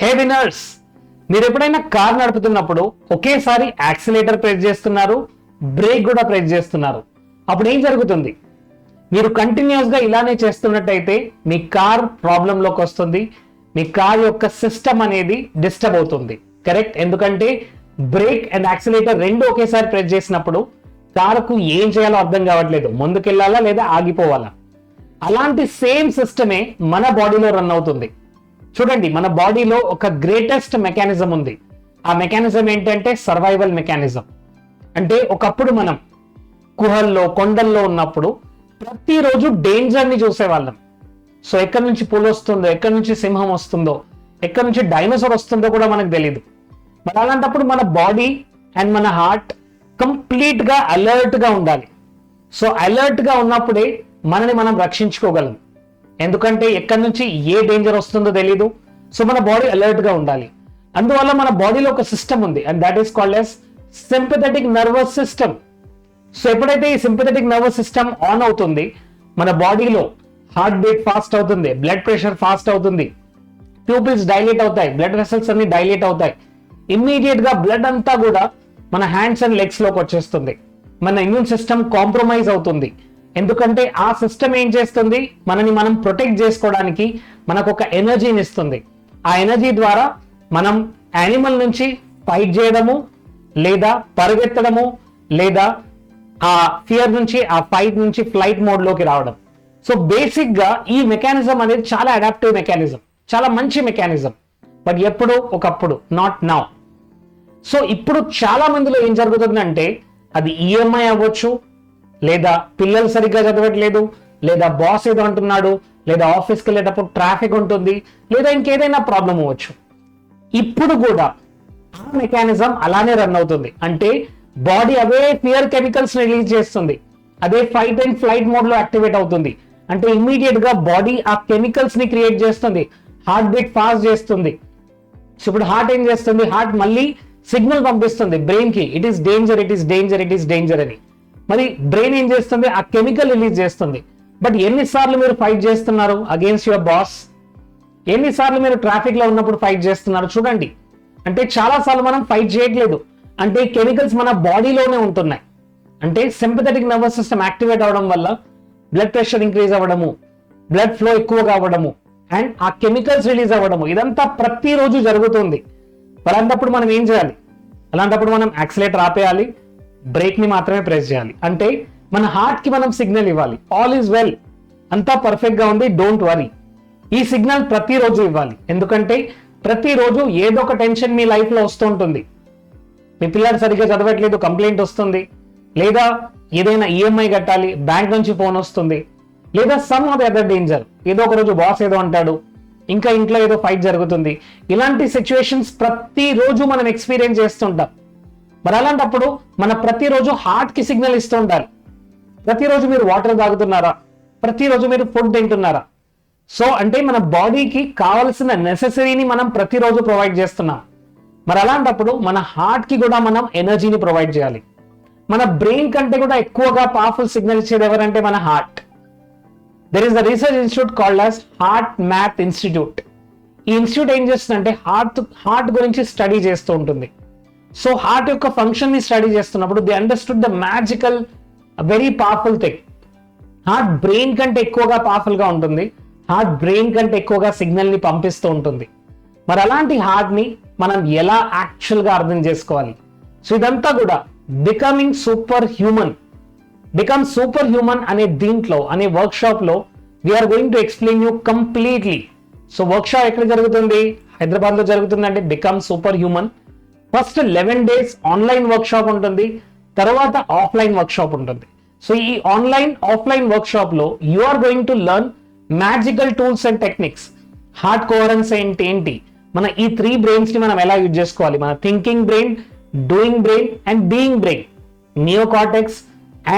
Hey winners మీరు ఎప్పుడైనా car నడుపుతున్నప్పుడు ఒకేసారి యాక్సిలేటర్ ప్రెస్ చేస్తున్నారు బ్రేక్ కూడా ప్రెస్ చేస్తున్నారు. అప్పుడు ఏం జరుగుతుంది? మీరు కంటిన్యూస్గా ఇలానే చేస్తున్నట్టయితే మీ కార్ ప్రాబ్లంలోకి వస్తుంది మీ కార్ యొక్క సిస్టమ్ అనేది డిస్టర్బ్ అవుతుంది. కరెక్ట్ ఎందుకంటే బ్రేక్ అండ్ యాక్సిలేటర్ రెండు ఒకేసారి ప్రెస్ చేసినప్పుడు కారుకు ఏం చేయాలో అర్థం కావట్లేదు. ముందుకెళ్ళాలా లేదా ఆగిపోవాలా? అలాంటి సేమ్ సిస్టమే మన బాడీలో రన్ అవుతుంది. చూడండి మన బాడీలో ఒక గ్రేటెస్ట్ మెకానిజం ఉంది. ఆ మెకానిజం ఏంటంటే సర్వైవల్ మెకానిజం అంటే ఒకప్పుడు మనం గుహల్లో కొండల్లో ఉన్నప్పుడు ప్రతిరోజు డేంజర్ని చూసేవాళ్ళం. సో ఎక్కడి నుంచి పులి వస్తుందో ఎక్కడి నుంచి సింహం వస్తుందో ఎక్కడి నుంచి డైనోసార్ వస్తుందో కూడా మనకు తెలియదు మరి అలాంటప్పుడు మన బాడీ అండ్ మన హార్ట్ కంప్లీట్గా అలర్ట్గా ఉండాలి. సో అలర్ట్గా ఉన్నప్పుడే మనని మనం రక్షించుకోగలం. ఎందుకంటే ఎక్కడి నుంచి ఏ డేంజర్ వస్తుందో తెలియదు సో మన బాడీ అలర్ట్గా ఉండాలి. అందువల్ల మన బాడీలో ఒక సిస్టమ్ ఉంది. And that is called as sympathetic nervous system so ఎప్పుడైతే ఈ సింపథెటిక్ నర్వస్ సిస్టమ్ ఆన్ అవుతుంది మన బాడీలో హార్ట్ బీట్ ఫాస్ట్ అవుతుంది బ్లడ్ ప్రెషర్ ఫాస్ట్ అవుతుంది ప్యూపిల్స్ డైలేట్ అవుతాయి బ్లడ్ వెసల్స్ అన్ని డైలేట్ అవుతాయి. ఇమ్మీడియట్గా బ్లడ్ అంతా కూడా మన హ్యాండ్స్ అండ్ లెగ్స్లోకి వచ్చేస్తుంది. మన ఇమ్యూన్ సిస్టమ్ కాంప్రమైజ్ అవుతుంది. ఎందుకంటే ఆ సిస్టమ్ ఏం చేస్తుంది? మనని మనం ప్రొటెక్ట్ చేసుకోవడానికి మనకు ఒక ఎనర్జీని ఇస్తుంది. ఆ ఎనర్జీ ద్వారా మనం యానిమల్ నుంచి ఫైట్ చేయడము లేదా పరిగెత్తడము లేదా ఆ ఫియర్ నుంచి ఆ ఫైట్ నుంచి ఫ్లైట్ మోడ్లోకి రావడం. సో బేసిక్గా ఈ మెకానిజం అనేది చాలా అడాప్టివ్ మెకానిజం. చాలా మంచి మెకానిజం. బట్ ఎప్పుడు? ఒకప్పుడు. నాట్ నౌ సో ఇప్పుడు చాలా మందిలో ఏం జరుగుతుందంటే అది ఈఎంఐ అవ్వచ్చు లేదా పిల్లలు సరిగ్గా చదవట్లేదు లేదా బాస్ ఏదో అంటున్నాడు లేదా ఆఫీస్కి వెళ్ళేటప్పుడు ట్రాఫిక్ ఉంటుంది లేదా ఇంకేదైనా ప్రాబ్లం అవ్వచ్చు. ఇప్పుడు కూడా ఆ మెకానిజం అలానే రన్ అవుతుంది. అంటే బాడీ అవే ఫియర్ కెమికల్స్ రిలీజ్ చేస్తుంది. అదే ఫైట్ అండ్ ఫ్లైట్ మోడ్లో యాక్టివేట్ అవుతుంది. అంటే ఇమ్మీడియట్గా బాడీ ఆ కెమికల్స్ని క్రియేట్ చేస్తుంది. హార్ట్ బీట్ ఫాస్ట్ చేస్తుంది. సో ఇప్పుడు హార్ట్ ఏం చేస్తుంది? హార్ట్ మళ్ళీ సిగ్నల్ పంపిస్తుంది బ్రెయిన్కి. It is danger it is danger it is danger అని. మరి బ్రెయిన్ ఏం చేస్తుంది? ఆ కెమికల్ రిలీజ్ చేస్తుంది. బట్ ఎన్నిసార్లు మీరు ఫైట్ చేస్తున్నారు అగేన్స్ట్ యువర్ బాస్ ఎన్నిసార్లు మీరు ట్రాఫిక్లో ఉన్నప్పుడు ఫైట్ చేస్తున్నారు? చూడండి. అంటే చాలా సార్లు మనం ఫైట్ చేయట్లేదు. అంటే కెమికల్స్ మన బాడీలోనే ఉంటున్నాయి. అంటే సింపథెటిక్ నర్వస్ సిస్టమ్ యాక్టివేట్ అవడం వల్ల బ్లడ్ ప్రెషర్ ఇంక్రీజ్ అవ్వడము బ్లడ్ ఫ్లో ఎక్కువ కావడము అండ్ ఆ కెమికల్స్ రిలీజ్ అవ్వడము. ఇదంతా ప్రతిరోజు జరుగుతుంది. అలాంటప్పుడు మనం ఏం చేయాలి? అలాంటప్పుడు మనం యాక్సిలేటర్ ఆపేయాలి. బ్రేక్ని మాత్రమే ప్రెస్ చేయాలి. అంటే మన హార్ట్కి మనం సిగ్నల్ ఇవ్వాలి. ఆల్ ఈజ్ వెల్ అంతా పర్ఫెక్ట్గా ఉంది డోంట్ వరీ ఈ సిగ్నల్ ప్రతిరోజు ఇవ్వాలి. ఎందుకంటే ప్రతిరోజు ఏదో ఒక టెన్షన్ మీ లైఫ్లో వస్తూ ఉంటుంది. మీ పిల్లలు సరిగ్గా చదవట్లేదు కంప్లైంట్ వస్తుంది. లేదా ఏదైనా ఈఎంఐ కట్టాలి బ్యాంక్ నుంచి ఫోన్ వస్తుంది. లేదా సమ్ ఆఫ్ అదర్ డేంజర్ ఏదో ఒక రోజు బాస్ ఏదో అంటాడు. ఇంకా ఇంట్లో ఏదో ఫైట్ జరుగుతుంది. ఇలాంటి సిచ్యువేషన్స్ ప్రతిరోజు మనం ఎక్స్పీరియన్స్ చేస్తుంటాం. మరి అలాంటప్పుడు మన ప్రతిరోజు హార్ట్కి సిగ్నల్ ఇస్తూ ఉండాలి. ప్రతిరోజు మీరు వాటర్ తాగుతున్నారా? ప్రతిరోజు మీరు ఫుడ్ తింటున్నారా? సో అంటే మన బాడీకి కావలసిన నెసెసరీని మనం ప్రతిరోజు ప్రొవైడ్ చేస్తున్నాం. మరి అలాంటప్పుడు మన హార్ట్కి కూడా మనం ఎనర్జీని ప్రొవైడ్ చేయాలి. మన బ్రెయిన్ కంటే కూడా ఎక్కువగా పవర్ఫుల్ సిగ్నల్ ఇచ్చేది ఎవరంటే మన heart there is the research institute called as HeartMath Institute ఈ ఇన్స్టిట్యూట్ ఏం చేస్తుందంటే హార్ట్ హార్ట్ గురించి స్టడీ చేస్తూ ఉంటుంది. సో హార్ట్ యొక్క ఫంక్షన్ని స్టడీ చేస్తున్నప్పుడు they understood the magical very powerful thing heart brain కంటే ఎక్కువగా పవర్ఫుల్గా ఉంటుంది. హార్ట్ బ్రెయిన్ కంటే ఎక్కువగా సిగ్నల్ని పంపిస్తూ ఉంటుంది. మరి అలాంటి హార్ట్ని మనం ఎలా యాక్చువల్గా అర్థం చేసుకోవాలి? సో ఇదంతా కూడా becoming super human become super human అనే దీంట్లో అనే వర్క్ షాప్లో we are going to explain you completely so workshop ఎక్కడ జరుగుతుంది? హైదరాబాద్లో జరుగుతుందంటే become superhuman first eleven days online workshop ఉంటుంది తర్వాత ఆఫ్లైన్ వర్క్ షాప్ ఉంటుంది. సో ఈ ఆన్లైన్ ఆఫ్లైన్ వర్క్ షాప్లో you are going to learn magical tools and techniques heart coherence ఏంటి? ఏంటి మన ఈ త్రీ బ్రెయిన్స్ని మనం ఎలా యూజ్ చేసుకోవాలి? మన thinking brain doing brain and being brain neocortex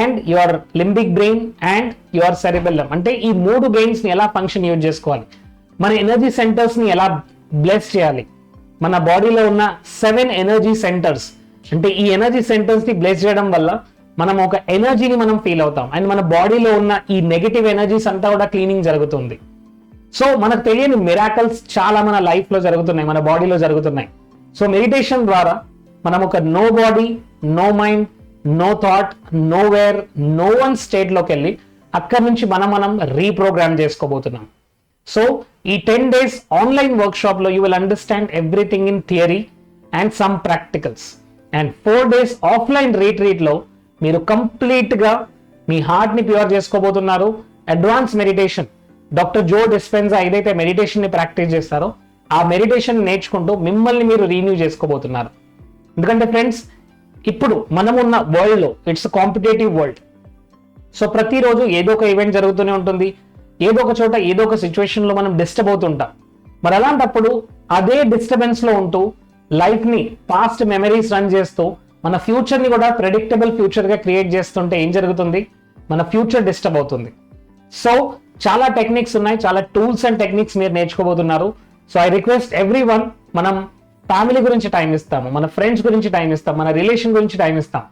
and your limbic brain and your cerebellum అంటే ఈ మూడు బ్రెయిన్స్ని ఎలా ఫంక్షన్ యూజ్ చేసుకోవాలి? మన ఎనర్జీ సెంటర్స్ని ఎలా బ్లెస్ చేయాలి? మన బాడీలో ఉన్న సెవెన్ ఎనర్జీ సెంటర్స్. అంటే ఈ ఎనర్జీ సెంటర్స్ని బ్లేస్ చేయడం వల్ల మనం ఒక ఎనర్జీని మనం ఫీల్ అవుతాం. అండ్ మన బాడీలో ఉన్న ఈ నెగటివ్ ఎనర్జీస్ అంతా కూడా క్లీనింగ్ జరుగుతుంది. సో మనకు తెలియని మిరాకల్స్ చాలా మన లైఫ్లో జరుగుతున్నాయి మన బాడీలో జరుగుతున్నాయి. సో మెడిటేషన్ ద్వారా మనం ఒక no body no mind no thought nowhere no one స్టేట్లోకి వెళ్ళి అక్కడి నుంచి మనం మనం రీప్రోగ్రామ్ చేసుకోబోతున్నాం. సో ఈ టెన్ డేస్ ఆన్లైన్ వర్క్షాప్లో లో you will understand everything in theory and some practicals and four days offline రీట్రీట్లో మీరు కంప్లీట్గా మీ హార్ట్ని pure చేసుకోబోతున్నారు. Advance meditation doctor Joe Dispenza ఏదైతే మెడిటేషన్ని ప్రాక్టీస్ చేస్తారో ఆ మెడిటేషన్ నేర్చుకుంటూ మిమ్మల్ని మీరు రీన్యూ చేసుకోబోతున్నారు. ఎందుకంటే ఫ్రెండ్స్ ఇప్పుడు మనం ఉన్న లో ఇట్స్ కాంపిటేటివ్ వరల్డ్ సో ప్రతిరోజు ఏదో ఒక ఈవెంట్ జరుగుతూనే ఉంటుంది. ఏదో ఒక చోట ఏదో ఒక సిచ్యువేషన్లో మనం డిస్టర్బ్ అవుతుంటాం. మరి అలాంటప్పుడు అదే డిస్టర్బెన్స్లో ఉంటూ లైఫ్ని పాస్ట్ మెమరీస్ రన్ చేస్తూ మన ఫ్యూచర్ని కూడా ప్రెడిక్టబుల్ ఫ్యూచర్గా క్రియేట్ చేస్తుంటే ఏం జరుగుతుంది? మన ఫ్యూచర్ డిస్టర్బ్ అవుతుంది. సో చాలా టెక్నిక్స్ ఉన్నాయి. చాలా టూల్స్ అండ్ టెక్నిక్స్ మీరు నేర్చుకోబోతున్నారు. So I request every one మనం ఫ్యామిలీ గురించి టైం ఇస్తాము మన ఫ్రెండ్స్ గురించి టైం ఇస్తాం మన రిలేషన్ గురించి టైం ఇస్తాం.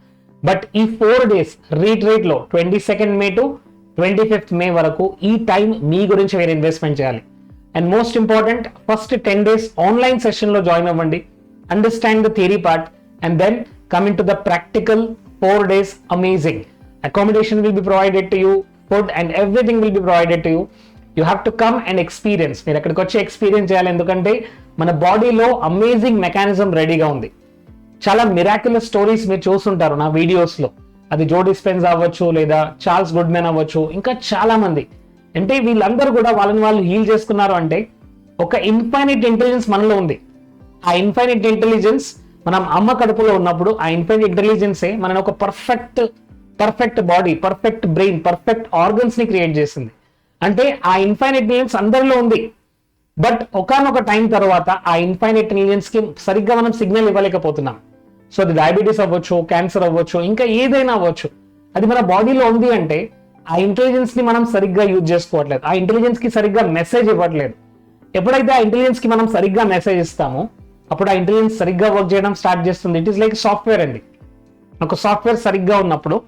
బట్ ఈ four days రీట్రీట్లో twenty second May to twenty fifth May వరకు ఈ టైం మీ గురించి మీరు ఇన్వెస్ట్మెంట్ చేయాలి. And most important first ten days online సెషన్లో జాయిన్ అవ్వండి. Understand the theory part and then coming to the practical four days amazing accommodation will be provided to you food and everything will be provided to you you have to come and experience మీరు అక్కడికి వచ్చి experience చేయాలి. ఎందుకంటే మన బాడీలో amazing mechanism రెడీగా ఉంది. చాలా మిరాక్యులస్ స్టోరీస్ మీరు చూస్తుంటారు నా వీడియోస్లో అది జో స్పెన్స్ అవ్వచ్చు లేదా చార్ల్స్ గుడ్మెన్ అవ్వచ్చు ఇంకా చాలా మంది అంటే వీళ్ళందరూ కూడా వాళ్ళని వాళ్ళు హీల్ చేసుకున్నారు అంటే ఒక ఇన్ఫైనైట్ ఇంటెలిజెన్స్ మనలో ఉంది. ఆ ఇన్ఫైనైట్ ఇంటెలిజెన్స్ మనం అమ్మ కడుపులో ఉన్నప్పుడు ఆ ఇన్ఫైనైట్ ఇంటెలిజెన్సే మనని ఒక perfect perfect body perfect brain perfect ఆర్గన్స్ని create చేసింది. అంటే ఆ ఇన్ఫైనైట్ ఇంటెలిజెన్స్ అందరిలో ఉంది. బట్ ఒకనొక టైం తర్వాత ఆ ఇన్ఫైనైట్ ఇంటెలిజెన్స్కి సరిగ్గా మనం సిగ్నల్ ఇవ్వలేకపోతున్నాం. సో అది డయాబెటీస్ అవ్వచ్చు క్యాన్సర్ అవ్వచ్చు ఇంకా ఏదైనా అవ్వచ్చు. అది మన బాడీలో ఉంది అంటే ఆ ఇంటెలిజెన్స్ని మనం సరిగ్గా యూజ్ చేసుకోవట్లేదు. ఆ ఇంటెలిజెన్స్కి సరిగ్గా మెసేజ్ ఇవ్వట్లేదు. ఎప్పుడైతే ఆ ఇంటెలిజెన్స్కి మనం సరిగ్గా మెసేజ్ ఇస్తామో అప్పుడు ఆ ఇంటెలిజెన్స్ సరిగ్గా వర్క్ చేయడం స్టార్ట్ చేస్తుంది. ఇట్ ఈస్ లైక్ సాఫ్ట్వేర్ అండి. ఒక సాఫ్ట్వేర్ సరిగ్గా ఉన్నప్పుడు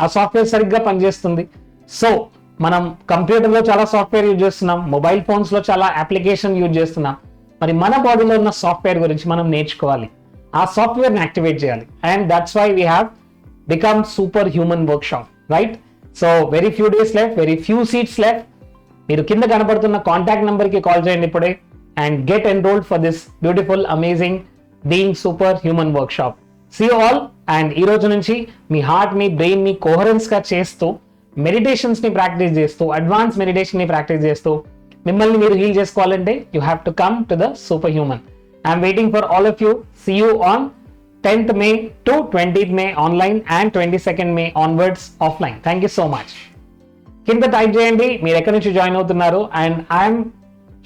ఆ సాఫ్ట్వేర్ సరిగ్గా పనిచేస్తుంది. సో మనం కంప్యూటర్లో చాలా సాఫ్ట్వేర్ యూజ్ చేస్తున్నాం. మొబైల్ ఫోన్స్లో చాలా అప్లికేషన్ యూజ్ చేస్తున్నాం. మరి మన బాడీలో ఉన్న సాఫ్ట్వేర్ గురించి మనం నేర్చుకోవాలి. ఆ సాఫ్ట్వేర్ని యాక్టివేట్ చేయాలి. And that's why we have become super human workshop right so very few days left very few seats left మీరు కింద కనబడుతున్న కాంటాక్ట్ నెంబర్కి కాల్ చేయండి ఇప్పుడే and get enrolled for this beautiful amazing being super human workshop see all and ఈ రోజు నుంచి మీ heart మీ brain మీ కోహరెన్స్గా చేస్తూ మెడిటేషన్స్ని ప్రాక్టీస్ చేస్తూ అడ్వాన్స్ మెడిటేషన్ని ప్రాక్టీస్ చేస్తూ మిమ్మల్ని మీరు హీల్ చేసుకోవాలంటే you have to come to the super human I'm waiting for all of you see you on tenth May to twentieth May online and twenty second May onwards offline thank you so much కింద type చేయండి మీరు ఎక్కడి నుంచి join అవుతున్నారు? And I'm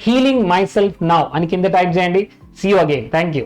healing myself now అని కింద type చేయండి. See you again thank you